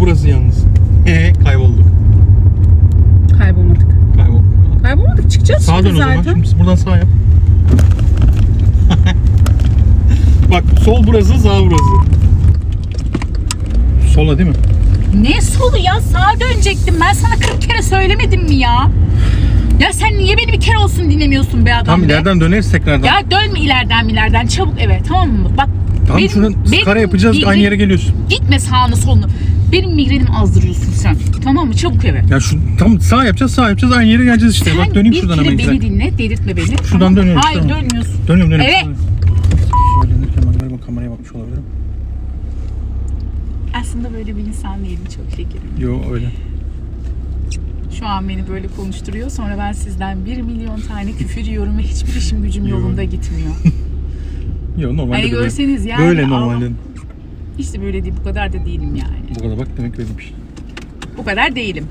burası yalnız. Ee, kaybolduk. Kaybolmadık. Kaybolduk. Kaybolmadık çıkacağız Sağa şimdi dön o zaman. zaten. Şimdi buradan sağa yap. Bak sol burası sağ burası. Sola değil mi? Ne solu ya sağa dönecektim. Ben sana 40 kere söylemedim mi ya? Ya sen niye beni bir kere olsun dinlemiyorsun be adam Tam be? ileriden döneriz tekrardan. Ya dönme ileriden ileriden çabuk eve tamam mı? Bak Tam benim- şuradan benim yapacağız migren- aynı yere geliyorsun. Gitme sağını solunu. Benim migrenim azdırıyorsun sen. Tamam mı? Çabuk eve. Ya şu tam sağ yapacağız sağ yapacağız aynı yere geleceğiz işte. Sen Bak döneyim bir şuradan kere hemen. beni güzel. dinle, delirtme beni. Şuradan mı? dönüyoruz, Hayır tamam. dönmüyorsun. Dönüyorum dönüyorum. Evet. Söylenirken ben galiba kameraya bakmış olabilirim. Aslında böyle bir insan değilim çok şekerim. Yo öyle. Şu an beni böyle konuşturuyor. Sonra ben sizden bir milyon tane küfür yiyorum ve hiçbir işim gücüm Yo. yolunda gitmiyor. Yo normalde Hani böyle. görseniz yani. Böyle ama normalde. Hiç de böyle değil. Bu kadar da değilim yani. Bu kadar bak demek böylemiş. Bu kadar değilim.